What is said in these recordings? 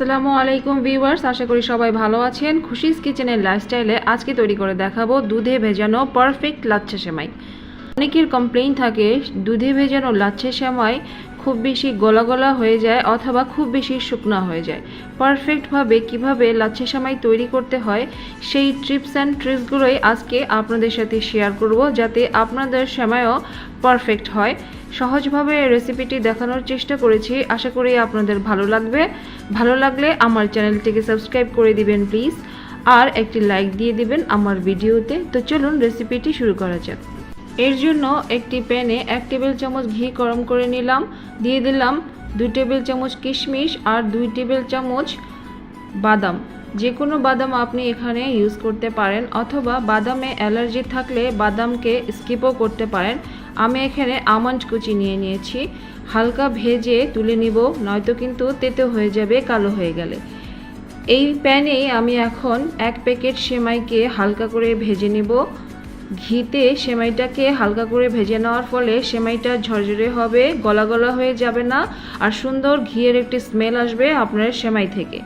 আসসালামু আলাইকুম ভিউয়ার্স, আশা করি সবাই ভালো আছেন। খুশিস কিচেনের লাইফস্টাইলে আজকে তৈরি করে দেখাবো দুধে ভেজানো পারফেক্ট লাচ্ছা সেমাই। অনেকের কমপ্লেইন থাকে, দুধে ভেজানো লাচ্ছা সেমাই খুব বেশি গলা গলা হয়ে যায় অথবা খুব বেশি শুকনো হয়ে যায়। পারফেক্টভাবে কীভাবে লাচ্ছা সামাই তৈরি করতে হয়, সেই ট্রিপস অ্যান্ড ট্রিক্সগুলোই আজকে আপনাদের সাথে শেয়ার করব যাতে আপনাদের সেমাইও পারফেক্ট হয়। সহজভাবে রেসিপিটি দেখানোর চেষ্টা করেছি, আশা করি আপনাদের ভালো লাগবে। ভালো লাগলে আমার চ্যানেলটিকে সাবস্ক্রাইব করে দিবেন প্লিজ, আর একটি লাইক দিয়ে দিবেন আমার ভিডিওতে। তো চলুন রেসিপিটি শুরু করা যাক। এর জন্য একটি প্যানে এক টেবিল চামচ ঘি গরম করে নিলাম। দিয়ে দিলাম দুই টেবিল চামচ কিশমিশ আর দুই টেবিল চামচ বাদাম। যে কোনো বাদাম আপনি এখানে ইউজ করতে পারেন অথবা বাদামে অ্যালার্জি থাকলে বাদামকে স্কিপও করতে পারেন। আমি এখানে আমন্ড কুচি নিয়ে নিয়েছি। হালকা ভেজে তুলে নিব, নয়তো কিন্তু তেতো হয়ে যাবে, কালো হয়ে গেলে। এই প্যানে আমি এখন এক প্যাকেট সেমাইকে হালকা করে ভেজে নিব। ঘিতে সেমাইটাকে হালকা করে ভেজে নেওয়ার ফলে সেমাইটা ঝরঝরে হবে, গলা গলা হয়ে যাবে না আর সুন্দর ঘিয়ের একটি স্মেল আসবে আপনার সেমাই থেকে।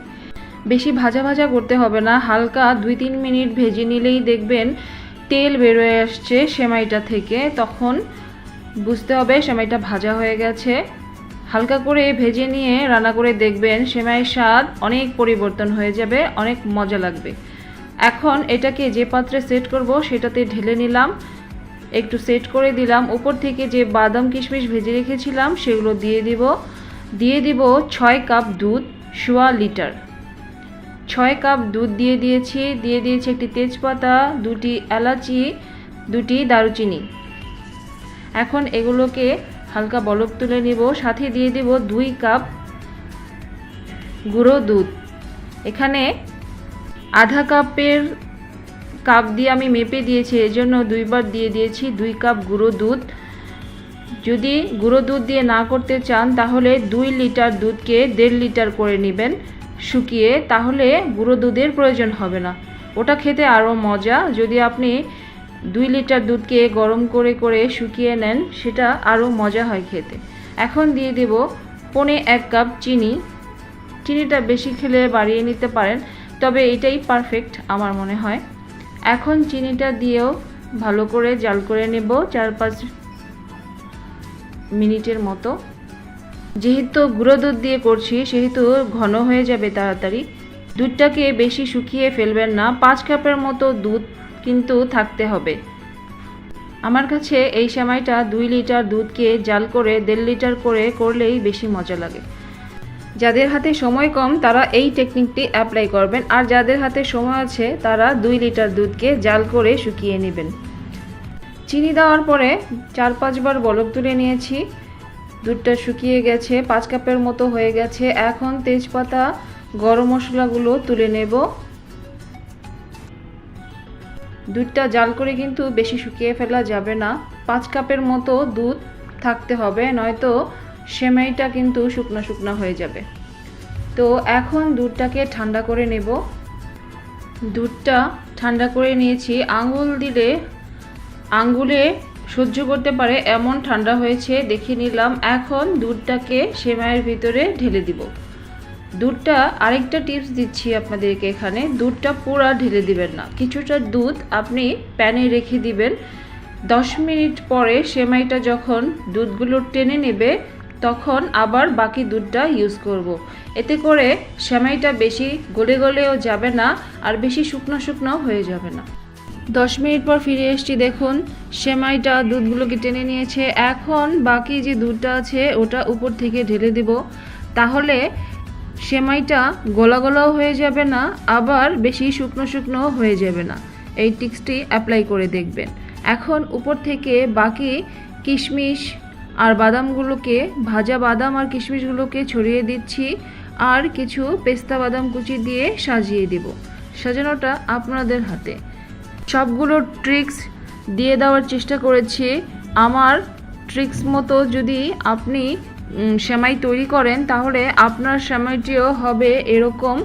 বেশি ভাজা ভাজা করতে হবে না, হালকা দুই তিন মিনিট ভেজে নিলেই দেখবেন তেল বেরোয় আসছে সেমাইটা থেকে। তখন বুঝতে হবে সেমাইটা ভাজা হয়ে গেছে। হালকা করে ভেজে নিয়ে রান্না করে দেখবেন সেমাইয়ের স্বাদ অনেক পরিবর্তন হয়ে যাবে, অনেক মজা লাগবে। এখন এটাকে যে পাত্রে সেট করব, সেটাতে ঢেলে নিলাম। একটু সেট করে দিলাম। উপর থেকে যে বাদাম কিশমিশ ভেজে রেখেছিলাম, সেগুলো দিয়ে দিব। দিয়ে দিব ছয় কাপ দুধ, সোয়া লিটার। ছয় কাপ দুধ দিয়ে দিয়েছি। দিয়ে দিয়েছি একটি তেজপাতা, দুটি এলাচি, দুটি দারুচিনি। এখন এগুলোকে হালকা বলক তুলে নিব। সাথে দিয়ে দেব দুই কাপ গুঁড়ো দুধ। এখানে আধা কাপের কাপ দিয়ে আমি মেপে দিয়েছি, এজন্য দুইবার দিয়ে দিয়েছি, দুই কাপ গুঁড়ো দুধ। যদি গুঁড়ো দুধ দিয়ে না করতে চান, তাহলে দুই লিটার দুধকে দেড় লিটার করে নেবেন শুকিয়ে, তাহলে গুঁড়ো দুধের প্রয়োজন হবে না। ওটা খেতে আরও মজা, যদি আপনি দুই লিটার দুধকে গরম করে করে শুকিয়ে নেন, সেটা আরও মজা হয় খেতে। এখন দিয়ে দেব পনে এক কাপ চিনি। চিনিটা বেশি খেলে বাড়িয়ে নিতে পারেন। তবে এটাই পারফেক্ট আমার মনে হয়। এখন চিনিটা দিয়েও ভালো করে জাল করে নেব চার পাঁচ মিনিটের মতো। যেহেতু গুঁড়ো দুধ দিয়ে করছি, সেহেতু ঘন হয়ে যাবে তাড়াতাড়ি। দুধটাকে বেশি শুকিয়ে ফেলবেন না, পাঁচ কাপের মতো দুধ কিন্তু থাকতে হবে। আমার কাছে এই সেমাইটা দুই লিটার দুধকে জাল করে দেড় লিটার করে করলেই বেশি মজা লাগে। যাদের হাতে সময় কম, তারা এই টেকনিকটি অ্যাপ্লাই করবেন। আর যাদের হাতে সময় আছে, তারা দুই লিটার দুধকে জাল করে শুকিয়ে নেবেন। চিনি দেওয়ার পরে চার পাঁচবার বলক তুলে নিয়েছি। দুধটা শুকিয়ে গেছে, পাঁচ কাপের মতো হয়ে গেছে। এখন তেজপাতা, গরম মশলাগুলো তুলে নেব। দুধটা জাল করে কিন্তু বেশি শুকিয়ে ফেলা যাবে না। পাঁচ কাপের মতো দুধ থাকতে হবে, নয়তো সেমাইটা কিন্তু শুকনো শুকনো হয়ে যাবে। তো এখন দুধটাকে ঠান্ডা করে নেব। দুধটা ঠান্ডা করে নিয়েছি। আঙুল দিলে আঙ্গুলে সহ্য করতে পারে, এমন ঠান্ডা হয়েছে দেখে নিলাম। এখন দুধটাকে সেমাইয়ের ভিতরে ঢেলে দিব। দুধটা আরেকটা টিপস দিচ্ছি আপনাদেরকে এখানে। দুধটা পুরা ঢেলে দিবেন না। কিছুটা দুধ আপনি প্যানে রেখে দিবেন। দশ মিনিট পরে সেমাইটা যখন দুধগুলো টেনে নেবে তখন আবার বাকি দুধটা ইউজ করব। এতে করে সেমাইটা বেশি গলে গলেও যাবে না আর বেশি শুকনো শুকনো হয়ে যাবে না। দশ মিনিট পর ফিরে এসছি, দেখুন, সেমাইটা দুধগুলোকে টেনে নিয়েছে। এখন বাকি যে দুধটা আছে, ওটা উপর থেকে ঢেলে দেব। তাহলে সেমাইটা গলা গলাও হয়ে যাবে না, আবার বেশি শুকনো শুকনো হয়ে যাবে না। এই টিক্সটি অ্যাপ্লাই করে দেখবেন। এখন উপর থেকে বাকি কিশমিশ আর বাদামগুলোকে, ভাজা বাদাম আর কিশমিশগুলোকে ছড়িয়ে দিচ্ছি আর কিছু পেস্তা বাদাম কুচি দিয়ে সাজিয়ে দেব। সাজানোটা আপনাদের হাতে। সবগুলো ট্রিক্স দিয়ে দেওয়ার চেষ্টা করেছি। আমার ট্রিক্স মতো যদি আপনি সেমাই তৈরি করেন, তাহলে আপনার সেমাইটিও হবে এরকম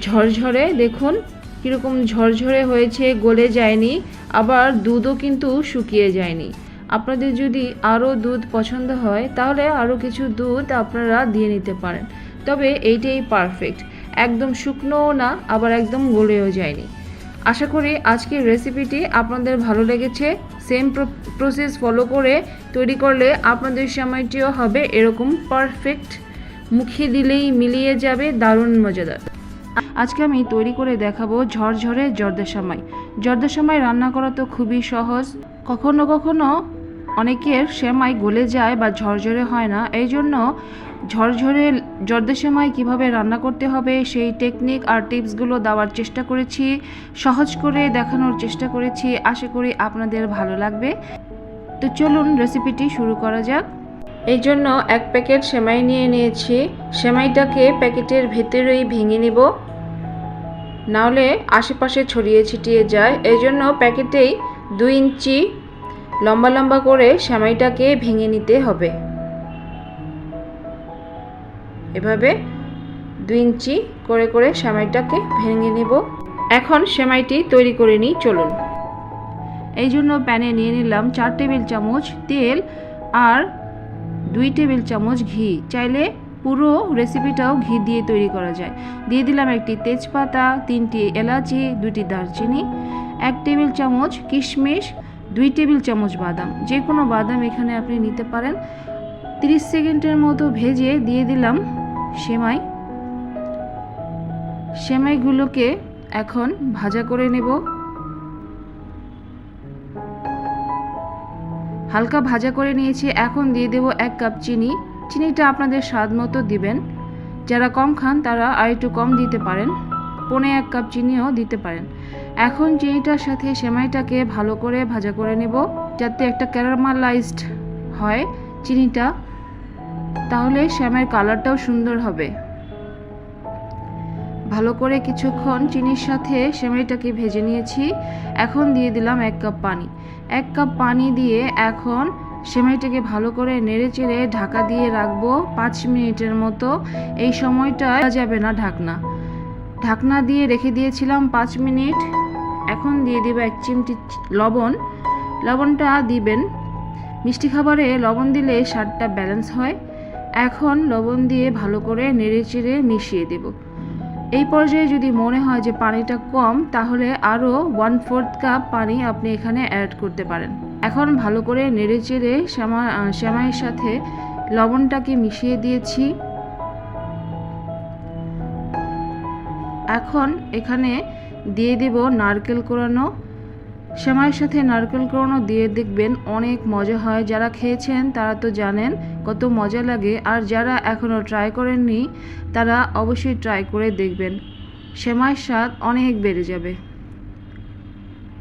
ঝরঝরে। দেখুন, কীরকম ঝরঝরে হয়েছে, গলে যায়নি। আবার দুধও কিন্তু শুকিয়ে যায়নি। আপনাদের যদি আরও দুধ পছন্দ হয়, তাহলে আরও কিছু দুধ আপনারা দিয়ে নিতে পারেন। তবে এইটাই পারফেক্ট একদম শুকনোও না, আবার একদম গলেও যায়নি। আশা করি আজকের রেসিপিটি আপনাদের ভালো লেগেছে। সেম প্রসেস ফলো করে তৈরি করলে আপনাদের সময়টিও হবে এরকম পারফেক্ট মুখে দিলেই মিলিয়ে যাবে, দারুণ মজাদার। আজকে আমি তৈরি করে দেখাবো ঝরঝরে জর্দাসামাই জর্দাসামাই রান্না করা তো খুবই সহজ। কখনো কখনো অনেকের সেমাই গলে যায় বা ঝরঝরে হয় না। এই জন্য ঝরঝরে জর্দাসামাই কীভাবে রান্না করতে হবে, সেই টেকনিক আর টিপসগুলো দেওয়ার চেষ্টা করেছি, সহজ করে দেখানোর চেষ্টা করেছি। আশা করি আপনাদের ভালো লাগবে। তো চলুন রেসিপিটি শুরু করা যাক। এই জন্য এক প্যাকেট সেমাই নিয়ে নিয়েছি। সেমাইটাকে প্যাকেটের ভেতরেই ভেঙে নিব। নাহলে আশেপাশে ছড়িয়ে ছিটিয়ে যায়। এই জন্য প্যাকেটেই দুই ইঞ্চি লম্বা লম্বা করে সেমাইটাকে ভেঙে নিতে হবে। এভাবে দুই ইঞ্চি করে করে সেমাইটাকে ভেঙে নেব। এখন সেমাইটি তৈরি করে নিই, চলুন। এই জন্য প্যানে নিয়ে নিলাম চার টেবিল চামচ তেল আর দুই টেবিল চামচ ঘি। চাইলে পুরো রেসিপিটাও ঘি দিয়ে তৈরি করা যায়। দিয়ে দিলাম একটি তেজপাতা, তিনটি এলাচি, দুটি দারচিনি, এক টেবিল চামচ কিশমিশ দুই টেবিল চামচ বাদাম। যে কোনো বাদাম এখানে আপনি নিতে পারেন। 30 সেকেন্ডের মতো ভেজে দিয়ে দিলাম সেমাই। সেমাইগুলোকে এখন ভাজা করে নেব। হালকা ভাজা করে নিয়েছি। এখন দিয়ে দেব এক কাপ চিনি। চিনিটা আপনাদের স্বাদ মতো দিবেন। যারা কম খান তারা আর একটু কম দিতে পারেন। পনে এক কাপ চিনিও দিতে পারেন। এখন চিনিটার সাথে সেমাইটাকে ভালো করে ভাজা করে নেব, যাতে একটা ক্যারামালাইজড হয় চিনিটা। তাহলে শ্যামের কালারটাও সুন্দর হবে। ভালো করে কিছুক্ষণ চিনির সাথে সেমাইটাকে ভেজে নিয়েছি। এখন দিয়ে দিলাম এক কাপ পানি। এক কাপ পানি দিয়ে এখন সেমাইটাকে ভালো করে নেড়ে চেড়ে ঢাকা দিয়ে রাখব পাঁচ মিনিটের মতো। এই সময়টা যাবে না ঢাকনা। ঢাকনা দিয়ে রেখে দিয়েছিলাম পাঁচ মিনিট। এখন দিয়ে দেবো এক চিমটি লবণ। লবণটা দিবেন। মিষ্টি খাবারে লবণ দিলে স্বাদটা ব্যালেন্স হয়। এখন লবণ দিয়ে ভালো করে নেড়ে চেড়ে মিশিয়ে দেব। এই পর্যায়ে যদি মনে হয় যে পানিটা কম, তাহলে আরও ওয়ান ফোর্থ কাপ পানি আপনি এখানে অ্যাড করতে পারেন। এখন ভালো করে নেড়ে চেড়ে শ্যামা শ্যামাইয়ের সাথে লবণটাকে মিশিয়ে দিয়েছি। এখন এখানে দিয়ে দেব নারকেল কোরানো। সেমাইয়ের সাথে নারকেল কোরানো দিয়ে দেখবেন অনেক মজা হয়। যারা খেয়েছেন তারা তো জানেন কত মজা লাগে। আর যারা এখনও ট্রাই করেননি, তারা অবশ্যই ট্রাই করে দেখবেন। সেমাইয়ের স্বাদ অনেক বেড়ে যাবে।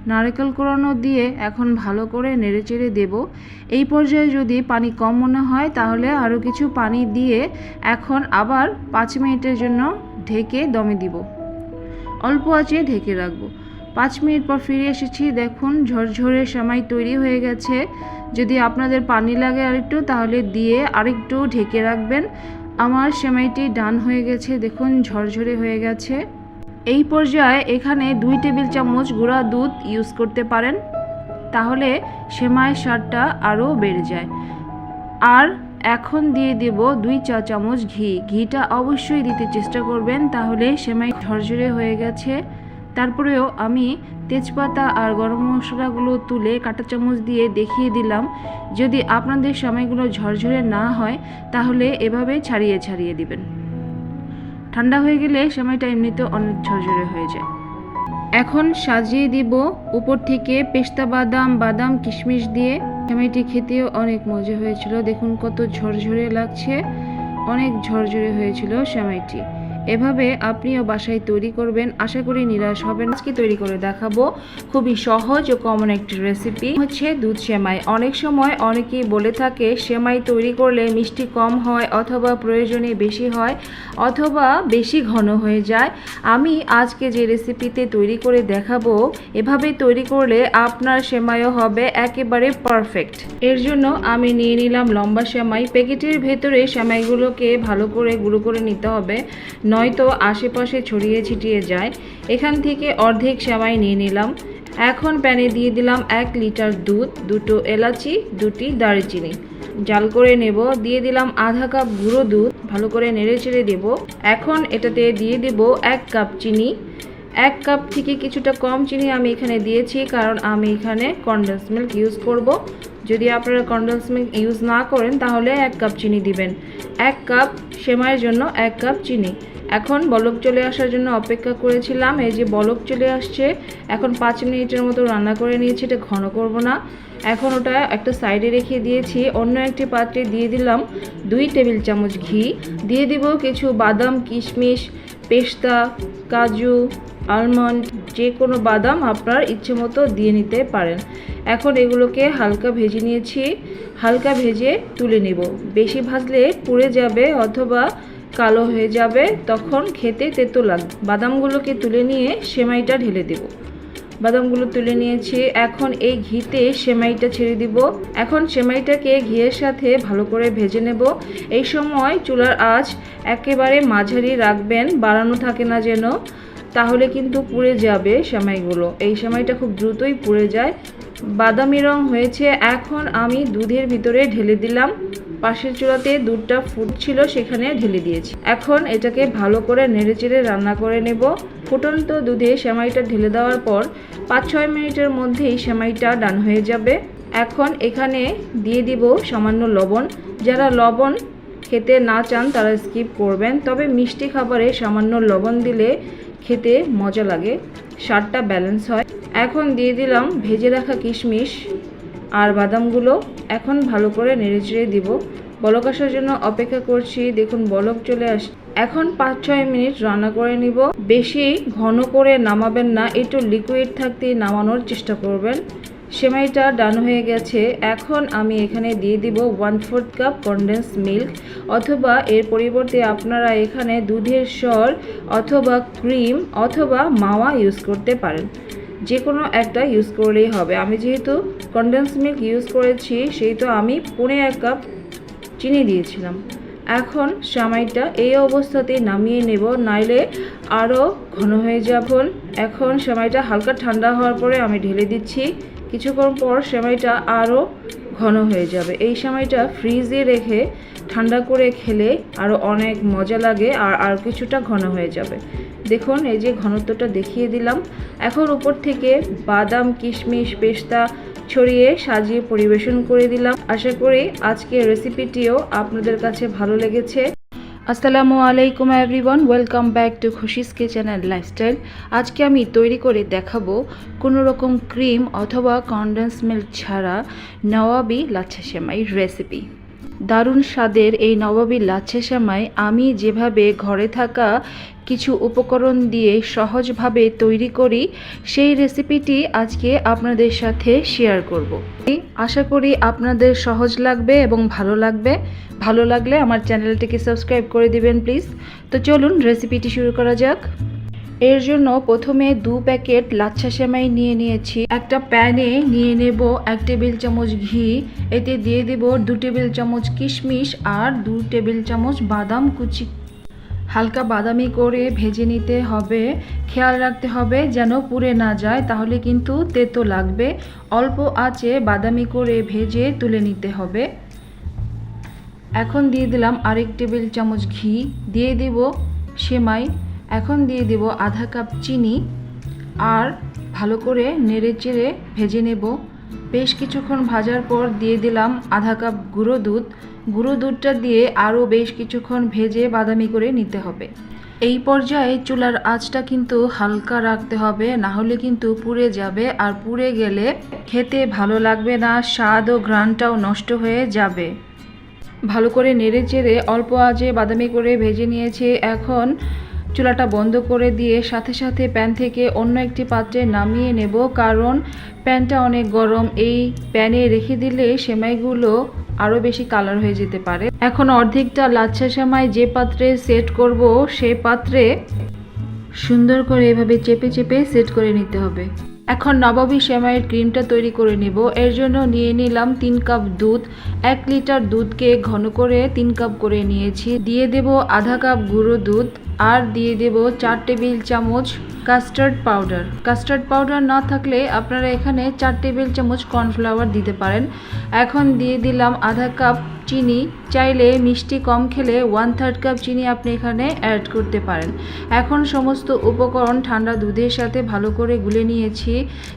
নারকেল কোরানো দিয়ে এখন ভালো করে নেড়েচেড়ে দেব। এই পর্যায়ে যদি পানি কম মনে হয়, তাহলে আরও কিছু পানি দিয়ে এখন আবার পাঁচ মিনিটের জন্য ঢেকে দমে দিব। অল্প আঁচে ঢেকে রাখব। পাঁচ মিনিট পর ফিরে এসেছি, দেখুন ঝরঝরে সেমাই তৈরি হয়ে গেছে। যদি আপনাদের পানি লাগে আরেকটু, তাহলে দিয়ে আরেকটু ঢেকে রাখবেন। আমার সেমাইটি ডান হয়ে গেছে, দেখুন ঝরঝরে হয়ে গেছে। এই পর্যায়ে এখানে দুই টেবিল চামচ গুঁড়া দুধ ইউজ করতে পারেন। তাহলে সেমাইয়ের স্বাদটা আরও বেড়ে যায়। আর এখন দিয়ে দেব দুই চা চামচ ঘি। ঘিটা অবশ্যই দিতে চেষ্টা করবেন, তাহলে সেমাই ঝরঝরে হয়ে গেছে। তারপরেও আমি তেজপাতা আর গরম মশলাগুলো তুলে কাঁটা চামচ দিয়ে দেখিয়ে দিলাম। যদি আপনাদের সময়গুলো ঝরঝরে না হয়, তাহলে এভাবে ছাড়িয়ে ছাড়িয়ে দিবেন। ঠান্ডা হয়ে গেলে সেমাইটা এমনিতে অনেক ঝরঝরে হয়ে যায়। এখন সাজিয়ে দিব উপর থেকে পেস্তা বাদাম বাদাম, কিশমিশ দিয়ে। সেমাইটি খেতেও অনেক মজা হয়েছিল। দেখুন কত ঝরঝরে লাগছে। অনেক ঝরঝরে হয়েছিল সেমাইটি এভাবে আপনিও বাসায় তৈরি করবেন। আশা করি নিরাশ হবেন আজকে তৈরি করে দেখাবো খুবই সহজ ও কমন একটি রেসিপি হচ্ছে দুধ সেমাই। অনেক সময় অনেকেই বলে থাকে, সেমাই তৈরি করলে মিষ্টি কম হয় অথবা প্রয়োজনে বেশি হয় অথবা বেশি ঘন হয়ে যায়। আমি আজকে যে রেসিপিতে তৈরি করে দেখাবো, এভাবে তৈরি করলে আপনার সেমাইও হবে একেবারে পারফেক্ট এর জন্য আমি নিয়ে নিলাম লম্বা সেমাই। প্যাকেটের ভেতরে সেমাইগুলোকে ভালো করে গুঁড়ো করে নিতে হবে। নয়তো আশেপাশে ছড়িয়ে ছিটিয়ে যায়। এখান থেকে অর্ধেক সেমাই নিয়ে নিলাম। এখন প্যানে দিয়ে দিলাম এক লিটার দুধ, দুটো এলাচি, দুটি দারচিনি। জাল করে নেব। দিয়ে দিলাম আধা কাপ গুঁড়ো দুধ। ভালো করে নেড়ে চেড়ে দেব। এখন এটাতে দিয়ে দেব এক কাপ চিনি। এক কাপ থেকে কিছুটা কম চিনি আমি এখানে দিয়েছি, কারণ আমি এখানে কন্ডেন্স মিল্ক ইউজ করব। যদি আপনারা কন্ডেন্স মিল্ক ইউজ না করেন, তাহলে এক কাপ চিনি দিবেন। এক কাপ সেমাইয়ের জন্য এক কাপ চিনি। এখন বলক চলে আসার জন্য অপেক্ষা করেছিলাম। এই যে বলক চলে আসছে, এখন পাঁচ মিনিটের মতো রান্না করে নিয়েছি, এটা ঘন করব না। এখন ওটা একটা সাইডে রেখে দিয়েছি, অন্য একটি পাত্রে দিয়ে দিলাম দুই টেবিল চামচ ঘি। দিয়ে দিব কিছু বাদাম, কিশমিশ, পেস্তা, কাজু আলমন্ড যে কোনো বাদাম আপনার ইচ্ছে মতো দিয়ে নিতে পারেন। এখন এগুলোকে হালকা ভেজে নিয়েছি, হালকা ভেজে তুলে নেব। বেশি ভাজলে পুড়ে যাবে অথবা কালো হয়ে যাবে, তখন খেতে তেতো লাগবে বাদামগুলোকে তুলে নিয়ে সেমাইটা ঢেলে দেব। বাদামগুলো তুলে নিয়েছি, এখন এই ঘিতে সেমাইটা ছেড়ে দিব। এখন সেমাইটাকে ঘিয়ের সাথে ভালো করে ভেজে নেব। এই সময় চুলার আঁচ একেবারে মাঝারি রাখবেন, বাড়ানো থাকে না যেন, তাহলে কিন্তু পুড়ে যাবে সেমাইগুলো। এই সেমাইটা খুব দ্রুতই পুড়ে যায়। বাদামি রং হয়েছে, এখন আমি দুধের ভিতরে ঢেলে দিলাম। পাশের চুলাতে দুধটা ফুটছিল, সেখানে ঢেলে দিয়েছি। এখন এটাকে ভালো করে নেড়েচেড়ে রান্না করে নেব। ফুটন্ত দুধে সেমাইটা ঢেলে দেওয়ার পর পাঁচ ছয় মিনিটের মধ্যেই সেমাইটা ডান হয়ে যাবে। এখন এখানে দিয়ে দিব সামান্য লবণ। যারা লবণ খেতে না চান, তারা স্কিপ করবেন। তবে মিষ্টি খাবারে সামান্য লবণ দিলে খেতে মজা লাগে, স্বাদটা ব্যালেন্স হয়। এখন দিয়ে দিলাম ভেজে রাখা কিশমিশ। আর বাদামগুলো এখন ভালো করে নেড়েচেড়ে দিব। বলক আসার জন্য অপেক্ষা করছি, দেখুন বলক চলে আস, এখন পাঁচ ছয় মিনিট রান্না করে নিব। বেশি ঘন করে নামাবেন না, একটু লিকুইড থাকতে নামানোর চেষ্টা করবেন। সেমাইটা ডান হয়ে গেছে। এখন আমি এখানে দিয়ে দিব one fourth cup condense milk অথবা এর পরিবর্তে আপনারা এখানে দুধের স্বর অথবা ক্রিম অথবা মাওয়া ইউজ করতে পারেন। যে কোনো একটা ইউজ করলেই হবে। আমি যেহেতু কনডেন্স মিল্ক ইউজ করেছি সেহেতু আমি পনে এক কাপ চিনি দিয়েছিলাম। এখন সামাইটা এই অবস্থাতে নামিয়ে নেব, নাইলে আরও ঘন হয়ে যাবেন এখন সেমাইটা হালকা ঠান্ডা হওয়ার পরে আমি ঢেলে দিচ্ছি। কিছুক্ষণ পর সেমাইটা আরও ঘন হয়ে যাবে। এই সেমাইটা ফ্রিজে রেখে ঠান্ডা করে খেলে আরও অনেক মজা লাগে আর আর কিছুটা ঘন হয়ে যাবে। দেখুন, এই যে ঘনত্বটা দেখিয়ে দিলাম। এখন উপর থেকে বাদাম, কিশমিশ, পেস্তা ছড়িয়ে সাজিয়ে পরিবেশন করে দিলাম। আশা করি আজকের রেসিপিটিও আপনাদের কাছে ভালো লেগেছে। আসসালামু আলাইকুম everyone, welcome back to Khushi's kitchen and lifestyle. আজকে আমি তৈরি করে দেখাবো কোনো রকম ক্রিম অথবা কন্ডেন্স মিল্ক ছাড়া নওয়াবি লাচ্ছা সেমাই রেসিপি দারুণ স্বাদের এই নবাবী লাচ্ছা সেমাই আমি যেভাবে ঘরে থাকা কিছু উপকরণ দিয়ে সহজভাবে তৈরি করি, সেই রেসিপিটি আজকে আপনাদের সাথে শেয়ার করব। আশা করি আপনাদের সহজ লাগবে এবং ভালো লাগবে। ভালো লাগলে আমার চ্যানেলটিকে সাবস্ক্রাইব করে দিবেন প্লিজ তো চলুন রেসিপিটি শুরু করা যাক। এর জন্য প্রথমে দু প্যাকেট লাচ্ছা সেমাই নিয়ে নিয়েছি। একটা প্যানে নিয়ে নেব এক টেবিল চামচ ঘি, এতে দিয়ে দেব দু টেবিল চামচ কিশমিশ আর দু টেবিল চামচ বাদাম কুচি হালকা বাদামি করে ভেজে নিতে হবে। খেয়াল রাখতে হবে যেন পুড়ে না যায়, তাহলে কিন্তু তেতো লাগবে। অল্প আঁচে বাদামি করে ভেজে তুলে নিতে হবে। এখন দিয়ে দিলাম আরেক টেবিল চামচ ঘি। দিয়ে দেব সেমাই। এখন দিয়ে দেব আধা কাপ চিনি। আর ভালো করে নেড়ে চেড়ে ভেজে নেব। বেশ কিছুক্ষণ ভাজার পর দিয়ে দিলাম আধা কাপ গুঁড়ো দুধ। গুঁড়ো দুধটা দিয়ে আরও বেশ কিছুক্ষণ ভেজে বাদামি করে নিতে হবে। এই পর্যায়ে চুলার আঁচটা কিন্তু হালকা রাখতে হবে না হলে কিন্তু পুড়ে যাবে আর পুড়ে গেলে খেতে ভালো লাগবে না, স্বাদ ও ঘ্রাণটাও নষ্ট হয়ে যাবে। ভালো করে নেড়ে চেড়ে অল্প আঁচে বাদামি করে ভেজে নিয়েছে। এখন চুলাটা বন্ধ করে দিয়ে সাথে সাথে প্যান থেকে অন্য একটি পাত্রে নামিয়ে নেব, কারণ প্যানটা অনেক গরম। এই প্যানে রেখে দিলে সেমাইগুলো আরও বেশি কালার হয়ে যেতে পারে। এখন অর্ধেকটা লাচ্ছা সেমাই যে পাত্রে সেট করব সেই পাত্রে সুন্দর করে এভাবে চেপে চেপে সেট করে নিতে হবে। এখন নবাবী সেমাইয়ের ক্রিমটা তৈরি করে নেব। এর জন্য নিয়ে নিলাম তিন কাপ দুধ। এক লিটার দুধকে ঘন করে তিন কাপ করে নিয়েছি। দিয়ে দেব আধা কাপ গুঁড়ো দুধ। আর দিয়ে দেব চার টেবিল চামচ কাস্টার্ড পাউডার কাস্টার্ড পাউডার না থাকলে আপনারা এখানে চার টেবিল চামচ কর্নফ্লাওয়ার দিতে পারেন। এখন দিয়ে দিলাম আধা কাপ চিনি চাইলে মিষ্টি কম খেলে ওয়ান থার্ড কাপ চিনি আপনি এখানে অ্যাড করতে পারেন। এখন সমস্ত উপকরণ ঠান্ডা দুধের সাথে ভালো করে গুলে নিয়েছি।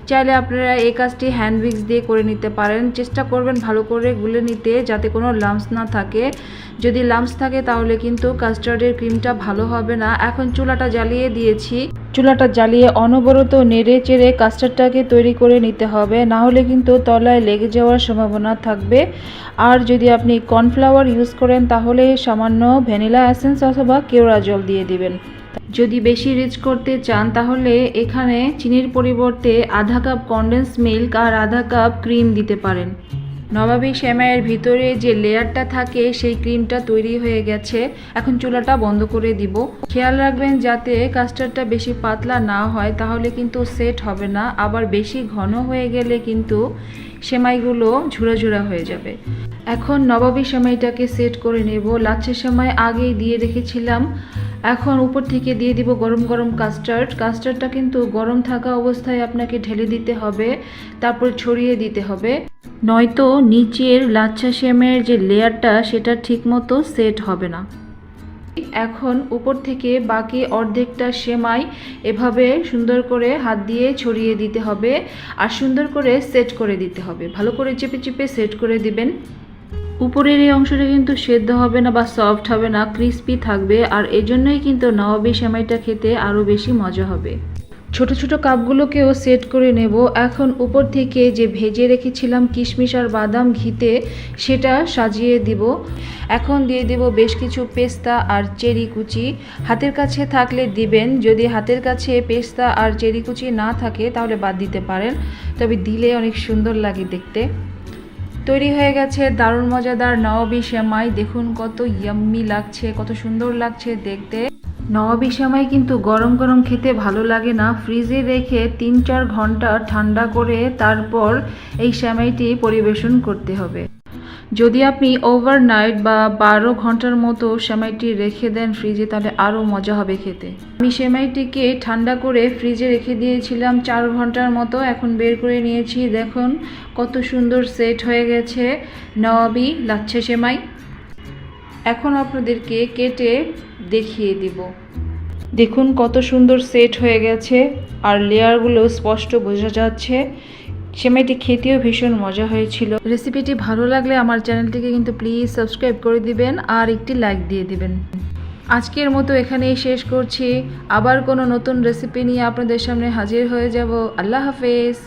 চাইলে আপনারা এই কাজটি হ্যান্ড উইক্স দিয়ে করে নিতে পারেন। চেষ্টা করবেন ভালো করে গুলে নিতে যাতে কোনো লাম্পস না থাকে। যদি লাম্পস থাকে তাহলে কিন্তু কাস্টার্ডের ক্রিমটা ভালো হবে না। এখন চুলাটা জ্বালিয়ে দিয়েছি। চুলাটা জ্বালিয়ে অনবরত নেড়ে চেড়ে কাস্টার্ডটাকে তৈরি করে নিতে হবে। না হলে কিন্তু তলায় লেগে যাওয়ার সম্ভাবনা থাকবে। আর যদি আপনি কর্নফ্লাওয়ার ইউজ করেন, তাহলে সামান্য ভ্যানিলা অ্যাসেন্স অথবা কেওড়া জল দিয়ে দিবেন। যদি বেশি রিচ করতে চান, তাহলে এখানে চিনির পরিবর্তে আধা কাপ কনডেন্স মিল্ক আর আধা কাপ ক্রিম দিতে পারেন। নবাবী সেমাইয়ের ভিতরে যে লেয়ারটা থাকে, সেই ক্রিমটা তৈরি হয়ে গেছে। এখন চুলাটা বন্ধ করে দিব। খেয়াল রাখবেন, যাতে কাস্টার্ডটা বেশি পাতলা না হয়, তাহলে কিন্তু সেট হবে না। আবার বেশি ঘন হয়ে গেলে কিন্তু সেমাইগুলো ঝুরা ঝুরা হয়ে যাবে। এখন নবাবী সেমাইটাকে সেট করে নেব। লাচ্ছা সেমাই আগেই দিয়ে রেখেছিলাম। এখন উপর থেকে দিয়ে দিব গরম গরম কাস্টার্ড কাস্টার্ডটা কিন্তু গরম থাকা অবস্থায় আপনাকে ঢেলে দিতে হবে, তারপর ছড়িয়ে দিতে হবে। নয়তো নিচের লাচ্ছা সেমের যে লেয়ারটা সেটা ঠিকমতো সেট হবে না। এখন উপর থেকে বাকি অর্ধেকটা সেমাই এভাবে সুন্দর করে হাত দিয়ে ছড়িয়ে দিতে হবে আর সুন্দর করে সেট করে দিতে হবে। ভালো করে চেপে চেপে সেট করে দিবেন। উপরের এই অংশটা কিন্তু সেদ্ধ হবে না বা সফট হবে না ক্রিস্পি থাকবে আর এজন্যই কিন্তু নবাবি সেমাইটা খেতে আরও বেশি মজা হবে। ছোট ছোট কাপগুলোকেও সেট করে নেব। এখন উপর থেকে যে ভেজে রেখেছিলাম কিশমিশ আর বাদাম ঘিতে, সেটা সাজিয়ে দিব। এখন দিয়ে দেব বেশ কিছু পেস্তা আর চেরি কুচি। হাতের কাছে থাকলে দিবেন, যদি হাতের কাছে পেস্তা আর চেরি কুচি না থাকে, তাহলে বাদ দিতে পারেন। তবে দিলে অনেক সুন্দর লাগে দেখতে। তৈরি হয়ে গেছে দারুণ মজাদার নবাবী সেমাই। দেখুন কত ইয়াম্মি লাগছে, কত সুন্দর লাগছে দেখতে। নবাবী সেমাই কিন্তু গরম গরম খেতে ভালো লাগে না। ফ্রিজে রেখে তিন চার ঘণ্টা ঠান্ডা করে তারপর এই সেমাইটি পরিবেশন করতে হবে। যদি আপনি ওভারনাইট বা বারো ঘণ্টার মতো সেমাইটি রেখে দেন ফ্রিজে, তাহলে আরও মজা হবে খেতে। আমি সেমাইটিকে ঠান্ডা করে ফ্রিজে রেখে দিয়েছিলাম চার ঘণ্টার মতো, এখন বের করে নিয়েছি। দেখুন কত সুন্দর সেট হয়ে গেছে। নবাবি, লাচ্ছা সেমাই। এখন আপনাদেরকে কেটে দেখিয়ে দিব। দেখুন কত সুন্দর সেট হয়ে গেছে আর লেয়ারগুলো স্পষ্ট বোঝা যাচ্ছে। সেমাইটি খেতেও ভীষণ মজা হয়েছিল। রেসিপিটি ভালো লাগলে আমার চ্যানেলটিকে কিন্তু প্লিজ সাবস্ক্রাইব করে দিবেন আর একটি লাইক দিয়ে দিবেন। আজকের মতো এখানেই শেষ করছি। আবার কোনো নতুন রেসিপি নিয়ে আপনাদের সামনে হাজির হয়ে যাব। আল্লাহ হাফেজ।